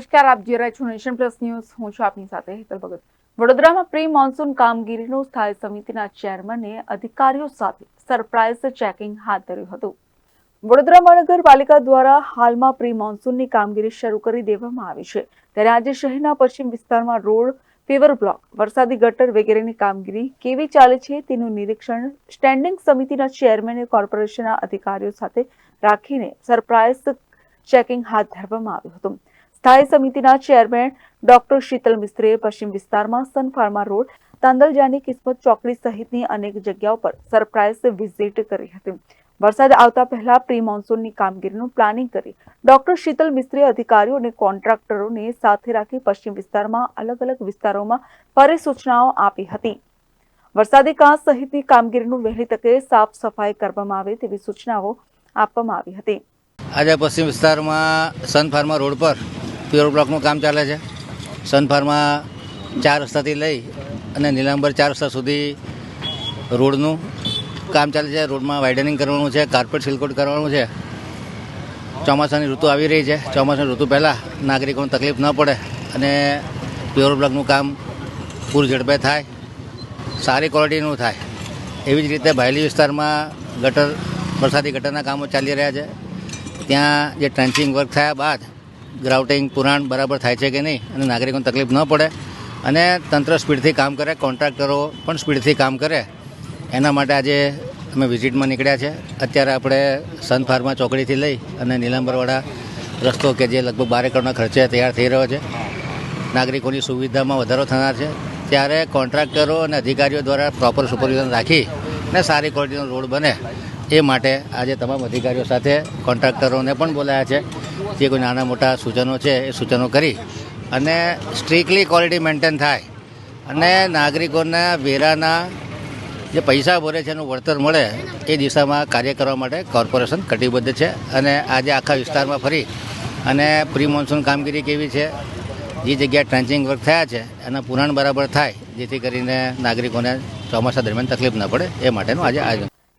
નમસ્કાર, આપ જોઈ રહ્યા છો નેશન પ્લસ ન્યૂઝ. હું છું આપની સાથે હેતલ ભગત. વડોદરામાં પ્રી મોન્સૂન કામગીરીનું સ્થાયી સમિતિના ચેરમેને અધિકારીઓ સાથે સરપ્રાઇઝ ચેકિંગ હાથ ધર્યું હતું. વડોદરા મહાનગરપાલિકા દ્વારા હાલમાં પ્રી મોન્સૂનની કામગીરી શરૂ કરી દેવામાં આવી છે. ત્યારે આજે શહેરના પશ્ચિમ વિસ્તારમાં રોડ પેવર બ્લોક, વરસાદી ગટર વગેરેની કામગીરી કેવી ચાલે છે તેનું નિરીક્ષણ સ્ટેન્ડિંગ સમિતિના ચેરમેને કોર્પોરેશનના અધિકારીઓ સાથે રાખીને સરપ્રાઇઝ ચેકિંગ હાથ ધરવામાં આવ્યું હતું. સ્થાયી સમિતિના ચેરમેન ડોક્ટર શીતલ મિસ્ત્રીએ પશ્ચિમ વિસ્તારમાં સન રોડ તાંદલજાની કિસ્મત ચોકડી સહિતની અનેક જગ્યાઓ પર સરપ્રાઇઝ વિઝિટ કરી હતી. વરસાદ આવતા પહેલા પ્રી મોન્સૂનની કામગીરીનું પ્લાનિંગ કરી ડોક્ટર શીતલ મિસ્ત્રીએ અધિકારીઓ અને કોન્ટ્રાક્ટરોને સાથે રાખી પશ્ચિમ વિસ્તારમાં અલગ અલગ વિસ્તારોમાં ફરી સૂચનાઓ આપી હતી. વરસાદી કાંસ સહિતની કામગીરીનું વહેલી તકે સાફ સફાઈ કરવામાં આવે તેવી સૂચનાઓ આપવામાં આવી હતી. આજે પશ્ચિમ વિસ્તારમાં સન રોડ પર પ્યોર બ્લોકનું કામ ચાલે છે. સન ફાર્મા ચાર રસ્તાથી લઈ અને નીલાંબર ચાર રસ્તા સુધી રોડનું કામ ચાલે છે. રોડમાં વાઇડનિંગ કરવાનું છે કાર્પેટ સિલકોટ કરવાનું છે. ચોમાસાની ઋતુ આવી રહી છે. ચોમાસાની ઋતુ પહેલાં નાગરિકોને તકલીફ ન પડે અને પ્યોર બ્લોકનું કામ પૂર ઝડપે થાય, સારી ક્વોલિટીનું થાય. એવી જ રીતે ભાયલી વિસ્તારમાં ગટર, વરસાદી ગટરના કામો ચાલી રહ્યા છે. ત્યાં જે ટ્રેન્ચિંગ વર્ક થયા બાદ ગ્રાઉટિંગ પુરાણ બરાબર થાય છે કે નહીં અને નાગરિકોને તકલીફ ન પડે અને તંત્ર સ્પીડથી કામ કરે, કોન્ટ્રાક્ટરો પણ સ્પીડથી કામ કરે. એના માટે આજે અમે વિઝિટમાં નીકળ્યા છે. અત્યારે આપણે સન ફાર્મા ચોકડીથી લઈ અને નીલાંબરવાળા રસ્તો કે જે લગભગ બાર એકરના ખર્ચે તૈયાર થઈ રહ્યો છે, નાગરિકોની સુવિધામાં વધારો થનાર છે. ત્યારે કોન્ટ્રાક્ટરો અને અધિકારીઓ દ્વારા પ્રોપર સુપરવિઝન રાખી અને સારી ક્વોલિટીનો રોડ બને. એ માટે આજે તમામ અધિકારીઓ સાથે કોન્ટ્રાક્ટરોને પણ બોલાયા છે. જે કોઈ નાના મોટા સૂચનો છે, એ સૂચનો કરી અને સ્ટ્રિક્ટલી ક્વોલિટી મેન્ટેન થાય અને નાગરિકોના વેરાના જે પૈસા ભરે છે, એનું વળતર મળે એ દિશામાં કાર્ય કરવા માટે કોર્પોરેશન કટિબદ્ધ છે અને આજે આખા વિસ્તારમાં ફરી અને પ્રી મોન્સૂન કામગીરી કેવી છે, જે જગ્યાએ ટ્રેન્ચિંગ વર્ક થયા છે, એના પુરાણ બરાબર થાય, જેથી કરીને નાગરિકોને ચોમાસા દરમિયાન તકલીફ ન પડે એ માટેનું આજે આયોજન